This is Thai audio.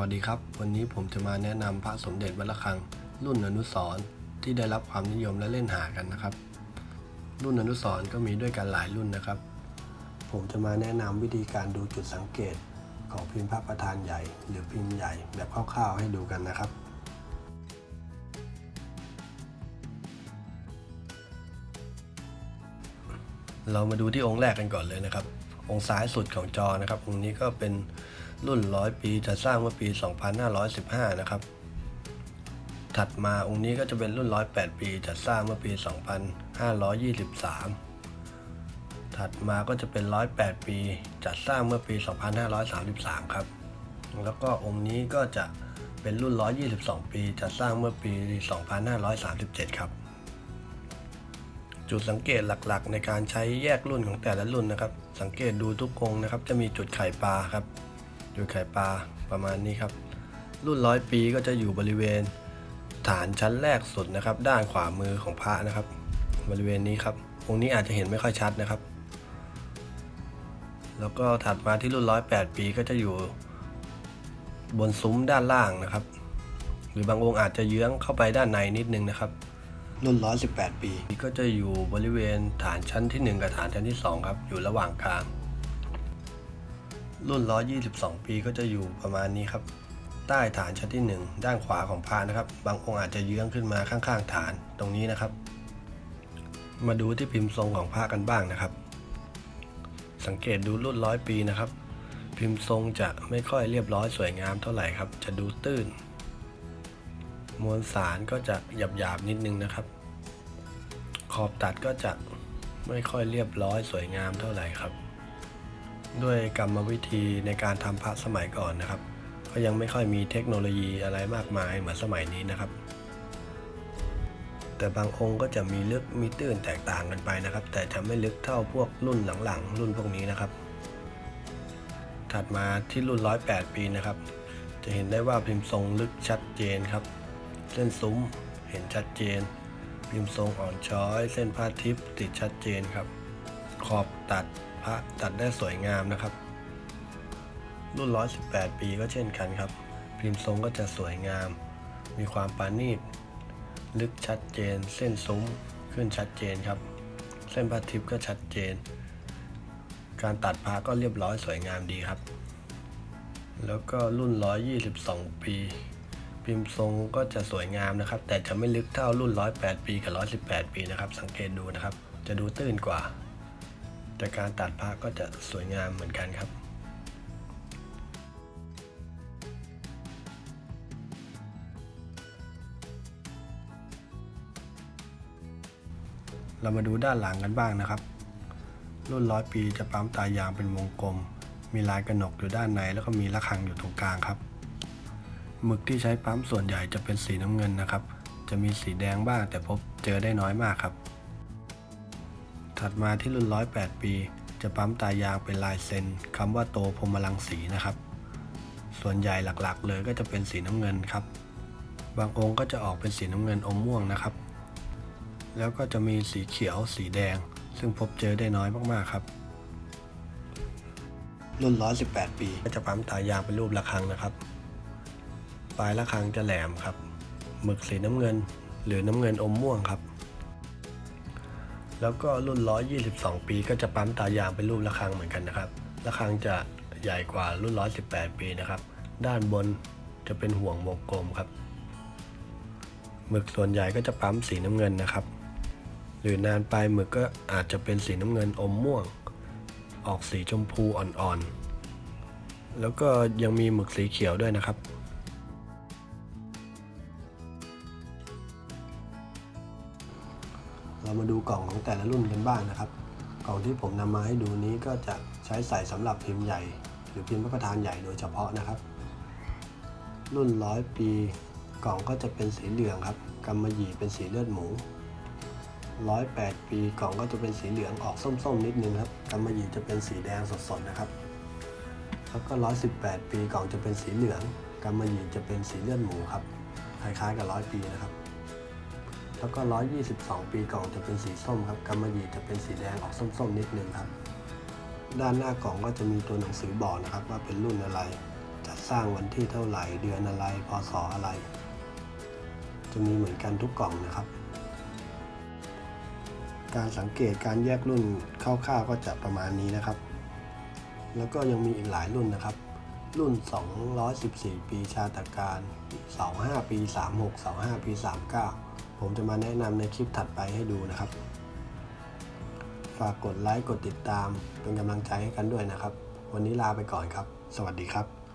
วัสดีครับ วันนี้ผมจะมาแนะนำพระสมเด็จวัดระฆัง รุ่นอนุสร์ที่ได้รับความนิยมและเล่นหากันนะครับ รุ่นอนุสร์ก็มีด้วยกันหลายรุ่นนะครับ ผมจะมาแนะนำวิธีการดูจุดสังเกตของพิมพ์พระประธานใหญ่ หรือพิมพ์ใหญ่แบบคร่าวๆให้ดูกันนะครับเรามาดูที่องค์แรกกันก่อนเลยนะครับ องค์ซ้ายสุดของจอนะครับองค์นี้ก็เป็นรุ่นร้อยปีจะสร้างเมื่อปี 2515 นะครับ ถัดมาองค์นี้ก็จะเป็นรุ่นร้อยแปดปีจะสร้างเมื่อปี 2523 ถัดมาก็จะเป็นร้อยแปดปีจัดสร้างเมื่อปี 2533 ครับ แล้วก็องค์นี้ก็จะเป็นรุ่น 122 ปีจัดสร้างเมื่อปี 2537 ครับ จุดสังเกตหลักๆ ในการใช้แยกรุ่นของแต่ละรุ่นนะครับ สังเกตดูทุกองนะครับ จะมีจุดไข่ปลาครับ จุดไข่ปลาประมาณนี้ครับ รุ่นร้อยปีก็จะอยู่บริเวณฐานชั้นแรกสุดนะครับ ด้านขวามือของพระนะครับ บริเวณนี้ครับองนี้อาจจะเห็นไม่ค่อยชัดนะครับ แล้วก็ถัดมาที่รุ่นร้อยแปดปีก็จะอยู่บนซุ้มด้านล่างนะครับ หรือบางองค์อาจจะเยื้องเข้าไปด้านในนิดนึงนะครับ รุ่น 118 ปี ก็จะอยู่บริเวณฐานชั้นที่ 1 กับฐานชั้นที่ 2 ครับ อยู่ระหว่างกลาง รุ่น 122 ปีก็จะอยู่ประมาณนี้ครับ ใต้ฐานชั้นที่ 1 ด้านขวาของพระนะครับ บางองค์อาจจะเยื้องขึ้นมาข้างๆ ฐานตรงนี้นะครับ มาดูที่พิมพ์ทรงของพระกันบ้างนะครับ สังเกตดูรุ่นร้อยปีนะครับ พิมพ์ทรงจะไม่ค่อยเรียบร้อยสวยงามเท่าไหร่ครับ จะดูตื้น มวลสารก็จะหยาบๆนิดนึงนะครับ ขอบตัดก็จะไม่ค่อยเรียบร้อยสวยงามเท่าไหร่ครับ ด้วยกรรมวิธีในการทำพระสมัยก่อนนะครับ ก็ยังไม่ค่อยมีเทคโนโลยีอะไรมากมายเหมือนสมัยนี้นะครับ แต่บางองค์ก็จะมีลึกมีตื้นแตกต่างกันไปนะครับ แต่จะไม่ลึกเท่าพวกรุ่นหลังๆ รุ่นพวกนี้นะครับ ถัดมาที่รุ่น 108 ปีนะครับ จะเห็นได้ว่าพิมพ์ทรงลึกชัดเจนครับ เส้นซุ้มเห็นชัดเจน พิมพ์ทรงอ่อนช้อย เส้นผ้าทิพย์ติดชัดเจนครับ ขอบตัดพระตัดได้สวยงามนะครับ รุ่น 118 ปีก็เช่นกันครับ พิมพ์ทรงก็จะสวยงาม มีความปราณีตลึกชัดเจน เส้นซุ้มขึ้นชัดเจนครับ เส้นผ้าทิพย์ก็ชัดเจน การตัดพระก็เรียบร้อยสวยงามดีครับ แล้วก็รุ่น 122 ปี พิมพ์ทรงก็จะสวยงามนะครับ แต่จะไม่ลึกเท่ารุ่น 108 ปีกับ 118 ปีนะครับ สังเกตดูนะครับ จะดูตื้นกว่า แต่การตัดพระก็จะสวยงามเหมือนกันครับเรามาดูด้านหลังกันบ้างนะครับ รุ่นร้อยปีจะปั๊มตายางเป็นวงกลม มีลายกระหนกอยู่ด้านในแล้วก็มีระฆังอยู่ตรงกลางครับ หมึกที่ใช้ปั๊มส่วนใหญ่จะเป็นสีน้ำเงินนะครับ จะมีสีแดงบ้างแต่พบเจอได้น้อยมากครับ ถัดมาที่รุ่น 108 ปี จะปั๊มตายางเป็นลายเซ็นคำว่าโตพรมลังสีนะครับ ส่วนใหญ่หลักๆ เลยก็จะเป็นสีน้ำเงินครับ บางองค์ก็จะออกเป็นสีน้ำเงินอมม่วงนะครับ แล้วก็จะมีสีเขียวสีแดง ซึ่งพบเจอได้น้อยมากๆครับรุ่น 118 ปี ก็จะปั๊มตายางเป็นรูประฆังนะครับ ปลายระฆังจะแหลมครับ หมึกสีน้ำเงิน หรือน้ำเงินอมม่วงครับ แล้วก็รุ่น 122 ปีก็จะปั๊มตายางเป็นรูประฆังเหมือนกันนะครับระฆังจะใหญ่กว่ารุ่น 118 ปีนะครับ ด้านบนจะเป็นห่วงวงกลมครับ หมึกส่วนใหญ่ก็จะปั๊มสีน้ำเงินนะครับ หรือนานไปหมึกก็อาจจะเป็นสีน้ำเงินอมม่วง ออกสีชมพูอ่อนๆ แล้วก็ยังมีหมึกสีเขียวด้วยนะครับ มาดูกล่องของแต่ละรุ่นกันบ้างนะครับ กล่องที่ผมนำมาให้ดูนี้ก็จะใช้ใส่สำหรับพิมพ์ใหญ่ หรือพิมพ์พระประธานใหญ่โดยเฉพาะนะครับ รุ่นร้อยปีกล่องก็จะเป็นสีเหลืองครับกำมะหยี่เป็นสีเลือดหมูร้อยแปดปีกล่องก็จะเป็นสีเหลืองออกส้มๆนิดนึงครับกำมะหยี่จะเป็นสีแดงสดๆนะครับ แล้วก็ร้อยสิบแปดปีกล่องจะเป็นสีเหลืองกำมะหยี่จะเป็นสีเลือดหมูครับคล้ายๆกับร้อยปีนะครับ แล้วก็ 122 ปีกล่องจะเป็นสีส้มครับกำมะหยี่จะเป็นสีแดงออกส้มๆนิดนึงครับ ด้านหน้ากล่องก็จะมีตัวหนังสือบอกนะครับ ว่าเป็นรุ่นอะไร จัดสร้างวันที่เท่าไหร่ เดือนอะไร พศอะไร จะมีเหมือนกันทุกกล่องนะครับ การสังเกตการแยกรุ่นคร่าวๆก็จะประมาณนี้นะครับ แล้วก็ยังมีอีกหลายรุ่นนะครับรุ่น 214 ปีชาตการ 25 ปี 36 25 ปี 39 ผมจะมาแนะนำในคลิปถัดไปให้ดูนะครับ ฝากกดไลค์กดติดตามเป็นกำลังใจให้กันด้วยนะครับ วันนี้ลาไปก่อนครับ สวัสดีครับ